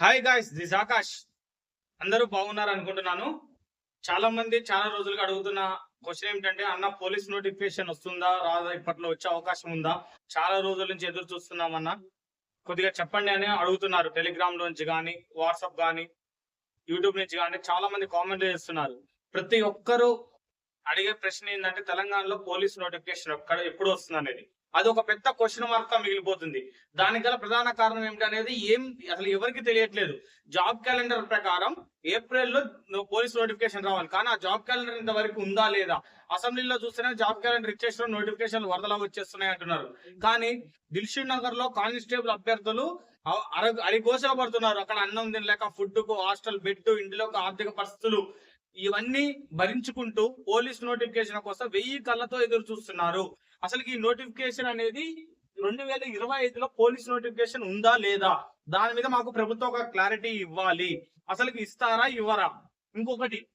Hi guys this Akash అందరూ బాగున్నారు అనుకుంటున్నాను. చాలా మంది చాలా రోజులుగా అడుగుతున్న క్వశ్చన్ ఏమిటంటే అన్న పోలీస్ నోటిఫికేషన్ వస్తుందా రాదా ఇప్పట్లో వచ్చే అవకాశం ఉందా? చాలా రోజుల నుంచి ఎదురు చూస్తున్నామన్న కొద్దిగా చెప్పండి అని అడుగుతున్నారు. టెలిగ్రామ్ నుంచి కానీ వాట్సాప్ కానీ యూట్యూబ్ నుంచి కానీ చాలా మంది కామెంట్ చేస్తున్నారు. ప్రతి ఒక్కరూ అడిగే ప్రశ్న ఏంటంటే తెలంగాణలో పోలీస్ నోటిఫికేషన్ ఎక్కడ ఎప్పుడు వస్తుంది అనేది. అది ఒక పెద్ద క్వశ్చన్ మార్క్గా మిగిలిపోతుంది. దానికి గల ప్రధాన కారణం ఏమిటనేది ఏం అసలు ఎవరికి తెలియట్లేదు. జాబ్ క్యాలెండర్ ప్రకారం ఏప్రిల్లో పోలీస్ నోటిఫికేషన్ రావాలి. కానీ ఆ జాబ్ క్యాలెండర్ ఇంతవరకు ఉందా లేదా? అసెంబ్లీలో చూస్తేనే జాబ్ క్యాలెండర్ ఇచ్చేసిన నోటిఫికేషన్ వరదలా వచ్చేస్తున్నాయి అంటున్నారు. కానీ దిల్షుక్ నగర్లో కానిస్టేబుల్ అభ్యర్థులు అ- అర పడుతున్నారు. అక్కడ అన్నం తినలేక ఫుడ్కు హాస్టల్ బెడ్ ఇంటిలో ఆర్థిక పరిస్థితులు ఇవన్నీ భరించుకుంటూ పోలీస్ నోటిఫికేషన్ కోసం వెయ్యి కళ్ళతో ఎదురు చూస్తున్నారు. అసలు ఈ నోటిఫికేషన్ అనేది రెండు వేల ఇరవై ఐదులో పోలీస్ నోటిఫికేషన్ ఉందా లేదా? దాని మీద మాకు ప్రభుత్వం ఒక క్లారిటీ ఇవ్వాలి. అసలు ఇస్తారా ఇవ్వరా? ఇంకొకటి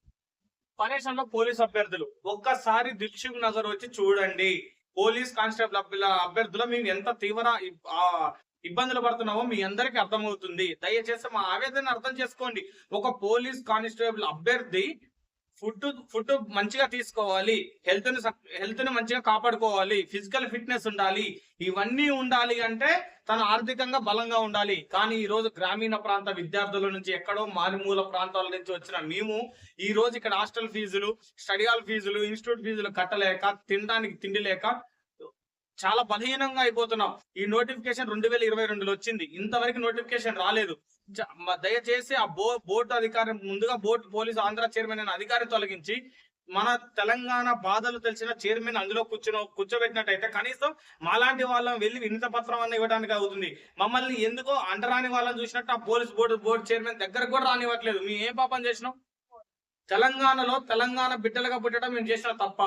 పరేషన్లో పోలీస్ అభ్యర్థులు ఒక్కసారి దిల్సుఖ్ నగర్ వచ్చి చూడండి. పోలీస్ కానిస్టేబుల్ అభ్యర్థుల అభ్యర్థులు మేము ఎంత తీవ్ర ఇబ్బందులు పడుతున్నామో మీ అందరికి అర్థమవుతుంది. దయచేసి మా ఆవేదన అర్థం చేసుకోండి. ఒక పోలీస్ కానిస్టేబుల్ అభ్యర్థి ఫుడ్ ఫుడ్ మంచిగా తీసుకోవాలి. హెల్త్ని హెల్త్ని మంచిగా కాపాడుకోవాలి. ఫిజికల్ ఫిట్నెస్ ఉండాలి. ఇవన్నీ ఉండాలి అంటే తను ఆర్థికంగా బలంగా ఉండాలి. కానీ ఈ రోజు గ్రామీణ ప్రాంత విద్యార్థుల నుంచి ఎక్కడో మారుమూల ప్రాంతాల నుంచి వచ్చిన మేము ఈ రోజు ఇక్కడ హాస్టల్ ఫీజులు స్టడీ హాల్ ఫీజులు ఇన్స్టిట్యూట్ ఫీజులు కట్టలేక తినడానికి తిండి లేక చాలా బలహీనంగా అయిపోతున్నాం. ఈ నోటిఫికేషన్ రెండు వేల ఇరవై రెండులో వచ్చింది. ఇంతవరకు నోటిఫికేషన్ రాలేదు. దయచేసి ఆ బో బోర్డు అధికారి ముందుగా బోర్డు పోలీస్ ఆంధ్ర చైర్మన్ అనే అధికారి తొలగించి మన తెలంగాణ బాధలు తెలిసిన చైర్మన్ అందులో కూర్చుని కూర్చోబెట్టినట్టయితే కనీసం మాలాంటి వాళ్ళం వెళ్ళి వినత పత్రం అన్న ఇవ్వడానికి అవుతుంది. మమ్మల్ని ఎందుకో అంటరాని వాళ్ళని చూసినట్టు ఆ పోలీస్ బోర్డు బోర్డు చైర్మన్ దగ్గరకు కూడా రానివ్వట్లేదు. మేము ఏం పాపం చేసినాం? తెలంగాణలో తెలంగాణ బిడ్డలుగా పుట్టడం మేము చేసిన తప్ప.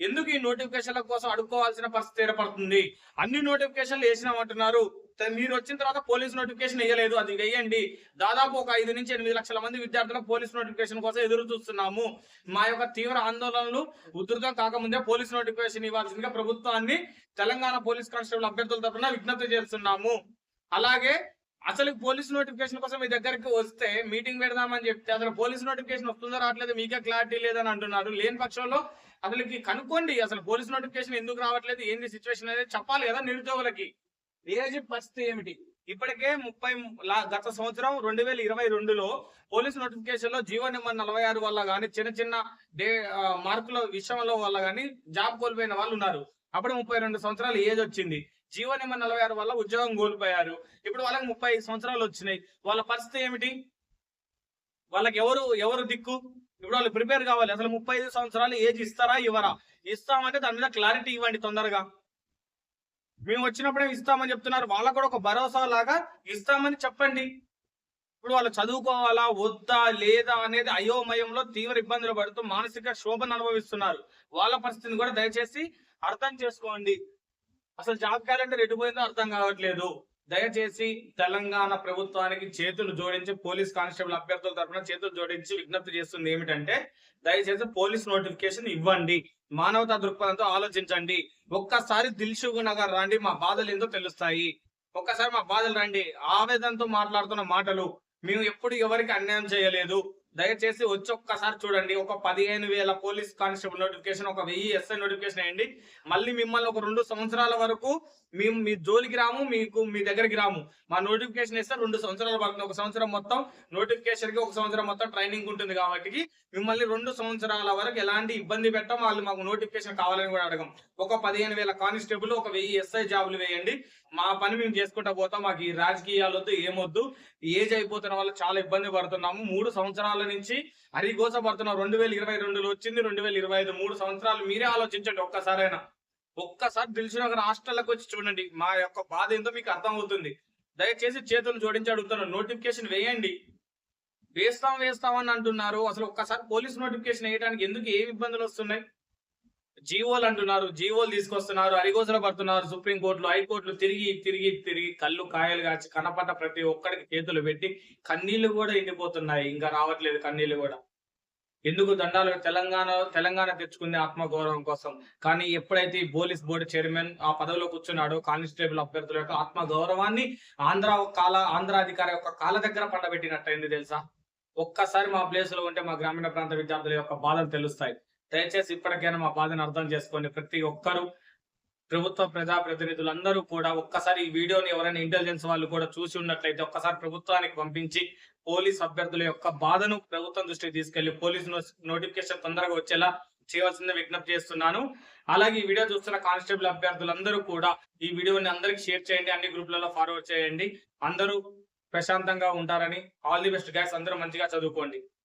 ఎందుకు ఈ నోటిఫికేషన్ల కోసం అడుక్కోవాల్సిన పరిస్థితి ఏర్పడుతుంది? అన్ని నోటిఫికేషన్లు వేసినామంటున్నారు. మీరు వచ్చిన తర్వాత పోలీస్ నోటిఫికేషన్ వేయలేదు. అది వేయండి. దాదాపు ఒక ఐదు నుంచి ఎనిమిది లక్షల మంది విద్యార్థులు పోలీస్ నోటిఫికేషన్ కోసం ఎదురు చూస్తున్నాము. మా యొక్క తీవ్ర ఆందోళనలు ఉధృతం కాకముందే పోలీస్ నోటిఫికేషన్ ఇవ్వాల్సిందిగా ప్రభుత్వాన్ని తెలంగాణ పోలీస్ కానిస్టేబుల్ అభ్యర్థుల తరఫున విజ్ఞప్తి చేస్తున్నాము. అలాగే అసలు పోలీస్ నోటిఫికేషన్ కోసం మీ దగ్గరికి వస్తే మీటింగ్ పెడదామని చెప్తే అసలు పోలీస్ నోటిఫికేషన్ వస్తుందో రావట్లేదు మీకే క్లారిటీ లేదని అంటున్నారు. లేని పక్షంలో అసలు కనుక్కోండి అసలు పోలీస్ నోటిఫికేషన్ ఎందుకు రావట్లేదు ఏంది సిచ్యువేషన్ అనేది చెప్పాలి కదా నిరుద్యోగులకి. ఏజ్ పరిస్థితి ఏమిటి? ఇప్పటికే ముప్పై గత సంవత్సరం రెండు వేల ఇరవై రెండులో పోలీస్ నోటిఫికేషన్లో జీవో నెంబర్ నలభై ఆరు వల్ల గానీ చిన్న చిన్న డే మార్కుల విషయంలో వల్ల గానీ జాబ్ కోల్పోయిన వాళ్ళు ఉన్నారు. అప్పుడు ముప్పై రెండు సంవత్సరాలు ఏజ్ వచ్చింది. జీవో నెంబర్ నలభై ఆరు వల్ల ఉద్యోగం కోల్పోయారు. ఇప్పుడు వాళ్ళకి ముప్పై ఐదు సంవత్సరాలు వచ్చినాయి. వాళ్ళ పరిస్థితి ఏమిటి? వాళ్ళకి ఎవరు ఎవరు దిక్కు? ఇప్పుడు వాళ్ళు ప్రిపేర్ కావాలి. అసలు ముప్పై ఐదు సంవత్సరాలు ఏజ్ ఇస్తారా ఇవ్వరా? ఇస్తామంటే దాని మీద క్లారిటీ ఇవ్వండి తొందరగా. మేము వచ్చినప్పుడే ఇస్తామని చెప్తున్నారు. వాళ్ళకు కూడా ఒక భరోసా లాగా ఇస్తామని చెప్పండి. ఇప్పుడు వాళ్ళు చదువుకోవాలా వద్దా లేదా అనేది అయోమయంలో తీవ్ర ఇబ్బందులు పడుతూ మానసిక శోభను అనుభవిస్తున్నారు. వాళ్ళ పరిస్థితిని కూడా దయచేసి అర్థం చేసుకోండి. అసలు జాబ్ క్యాలెండర్ ఎటుపోయిందో అర్థం కావట్లేదు. దయచేసి తెలంగాణ ప్రభుత్వానికి చేతులు జోడించి పోలీస్ కానిస్టేబుల్ అభ్యర్థుల తరఫున చేతులు జోడించి విజ్ఞప్తి చేస్తుంది ఏమిటంటే దయచేసి పోలీస్ నోటిఫికేషన్ ఇవ్వండి. మానవతా దృక్పథంతో ఆలోచించండి. ఒక్కసారి దిల్షుకు నగర్ రండి మా బాధలు ఏందో తెలుస్తాయి. ఒక్కసారి మా బాధలు రండి. ఆవేదనతో మాట్లాడుతున్న మాటలు మేము ఎప్పుడు ఎవరికి అన్యాయం చేయలేదు. దయచేసి వచ్చి ఒక్కసారి చూడండి. ఒక పదిహేను వేల పోలీస్ కానిస్టేబుల్ నోటిఫికేషన్ ఒక వెయ్యి ఎస్ఐ నోటిఫికేషన్ వేయండి. మళ్ళీ మిమ్మల్ని ఒక రెండు సంవత్సరాల వరకు మేము మీ జోలికి రాము మీకు మీ దగ్గరికి రాము. మా నోటిఫికేషన్ ఇస్తే రెండు సంవత్సరాలు పడుతుంది ఒక సంవత్సరం మొత్తం నోటిఫికేషన్కి ఒక సంవత్సరం మొత్తం ట్రైనింగ్ ఉంటుంది కాబట్టి మిమ్మల్ని రెండు సంవత్సరాల వరకు ఎలాంటి ఇబ్బంది పెట్టం వాళ్ళు మాకు నోటిఫికేషన్ కావాలని కూడా అడగం. ఒక పదిహేను వేల కానిస్టేబుల్ ఒక వెయ్యి ఎస్ఐ జాబులు వేయండి. మా పని మేము చేసుకుంటా పోతాం. మాకు ఈ రాజకీయాలు వద్దు ఏమొద్దు. ఏజ్ అయిపోతున్న వాళ్ళు చాలా ఇబ్బంది పడుతున్నాము. మూడు సంవత్సరాల నుంచి అరిగోస పడుతున్నాం రెండు వేల ఇరవై రెండులో వచ్చింది రెండు వేల ఇరవై ఐదు మూడు సంవత్సరాలు మీరే ఆలోచించండి ఒక్కసారైనా. ఒక్కసారి దిల్సునగర్ హాస్టల్లోకి వచ్చి చూడండి మా యొక్క బాధ ఏందో మీకు అర్థం అవుతుంది దయచేసి చేతులు జోడించి అడుగుతున్నాను నోటిఫికేషన్ వేయండి. వేస్తాం వేస్తాం అని అంటున్నారు. అసలు ఒక్కసారి పోలీస్ నోటిఫికేషన్ వేయడానికి ఎందుకు ఏమి ఇబ్బందులు వస్తున్నాయి? జీవోలు అంటున్నారు జీవోలు తీసుకొస్తున్నారు అరిగోసలు పడుతున్నారు సుప్రీం కోర్టులో హైకోర్టులు తిరిగి తిరిగి తిరిగి కళ్ళు కాయలు కాచి కనపడ్డ ప్రతి ఒక్కడికి చేతులు పెట్టి కన్నీళ్ళు కూడా ఎండిపోతున్నాయి. ఇంకా రావట్లేదు కన్నీళ్ళు కూడా. ఎందుకు దండాలు తెలంగాణ తెలంగాణ తెచ్చుకుంది ఆత్మగౌరవం కోసం. కానీ ఎప్పుడైతే ఈ పోలీస్ బోర్డు చైర్మన్ ఆ పదవిలో కూర్చున్నాడో కానిస్టేబుల్ అభ్యర్థుల యొక్క ఆత్మగౌరవాన్ని ఆంధ్ర కాల ఆంధ్ర అధికారి యొక్క కాళ్ళ దగ్గర పండబెట్టినట్టయింది తెలుసా? ఒక్కసారి మా ప్లేస్లో ఉంటే మా గ్రామీణ ప్రాంత విద్యార్థుల యొక్క బాధలు తెలుస్తాయి. దయచేసి ఇప్పటికైనా మా బాధను అర్థం చేసుకోండి ప్రతి ఒక్కరూ ప్రభుత్వ ప్రజా ప్రతినిధులందరూ కూడా ఒక్కసారి ఈ వీడియోని ఎవరైనా ఇంటెలిజెన్స్ వాళ్ళు కూడా చూసి ఉన్నట్లయితే ఒక్కసారి ప్రభుత్వానికి పంపించి పోలీస్ అభ్యర్థుల యొక్క బాధను ప్రభుత్వం దృష్టికి తీసుకెళ్ళి పోలీస్ నోటిఫికేషన్ తొందరగా వచ్చేలా చేయవలసిందే విజ్ఞప్తి చేస్తున్నాను. అలాగే ఈ వీడియో చూస్తున్న కానిస్టేబుల్ అభ్యర్థులందరూ కూడా ఈ వీడియోని అందరికి షేర్ చేయండి అన్ని గ్రూప్లలో ఫార్వర్డ్ చేయండి. అందరూ ప్రశాంతంగా ఉంటారని ఆల్ ది బెస్ట్ గ్యాస్ అందరూ మంచిగా చదువుకోండి.